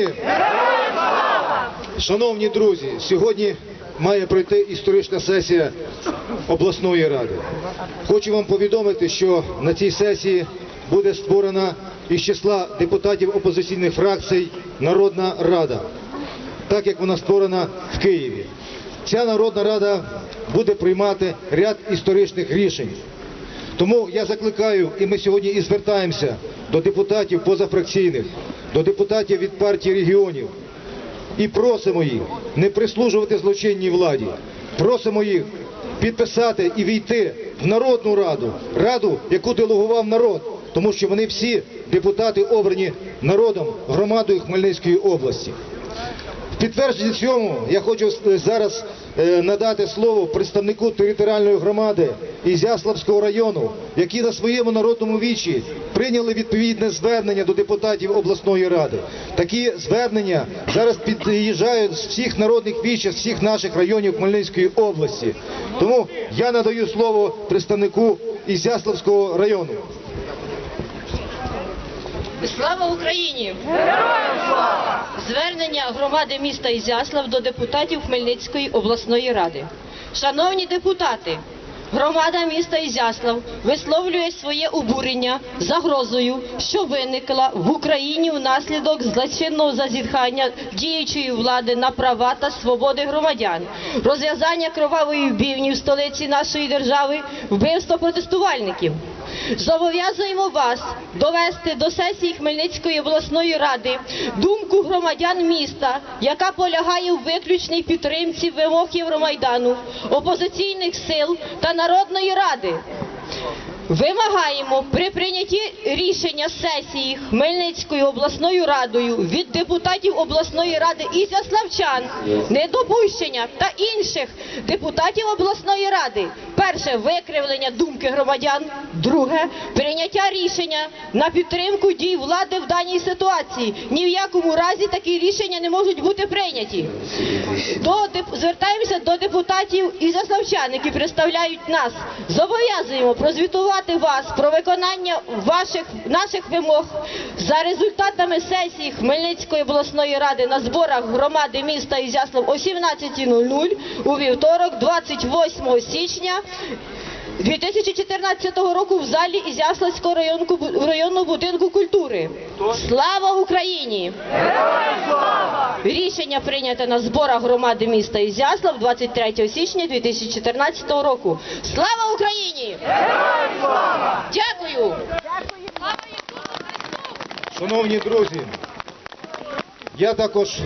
Україні! Шановні друзі, сьогодні має пройти історична сесія обласної ради. Хочу вам повідомити, що на цій сесії буде створена із числа депутатів опозиційних фракцій Народна Рада, так як вона створена в Києві. Ця Народна Рада буде приймати ряд історичних рішень. Тому я закликаю, і ми сьогодні і звертаємося до депутатів позафракційних, до депутатів від партії регіонів і просимо їх не прислужувати злочинній владі. Просимо їх підписати і війти в Народну Раду, раду, яку делегував народ, тому що вони всі депутати обрані народом, громадою Хмельницької області. Підтвердження цьому я хочу е, зараз е, надати слово представнику територіальної громади Ізяславського району, які на своєму народному вічі прийняли відповідне звернення до депутатів обласної ради. Такі звернення зараз під'їжджають з всіх народних віч, з всіх наших районів Хмельницької області. Тому я надаю слово представнику Ізяславського району. Слава Україні! Звернення громади міста Ізяслав до депутатів Хмельницької обласної ради. Шановні депутати, громада міста Ізяслав висловлює своє обурення загрозою, що виникла в Україні внаслідок злочинного зазіхання діючої влади на права та свободи громадян, розв'язання кровавої вбивні в столиці нашої держави, вбивство протестувальників. Зобов'язуємо вас довести до сесії Хмельницької обласної ради думку громадян міста, яка полягає в виключній підтримці вимог Євромайдану, опозиційних сил та Народної ради. Вимагаємо при прийнятті рішення сесії Хмельницькою обласною радою від депутатів обласної ради і Славчан недопущення та інших депутатів обласної ради. Перше викривлення думки громадян. Друге прийняття рішення на підтримку дій влади в даній ситуації. Ні в якому разі такі рішення не можуть бути прийняті. До звертаємося до депутатів і заславчан, які представляють нас. Зобов'язуємо прозвітувати вас про виконання ваших наших вимог за результатами сесії Хмельницької обласної ради на зборах громади міста Ізяслав о 17.00 у вівторок, 28 січня. 2014 року в залі Ізяславського районного будинку культури. Слава Україні! Рішення прийнято на зборах громади міста Ізяслав 23 січня 2014 року. Слава Україні! Дякую! Шановні друзі, я також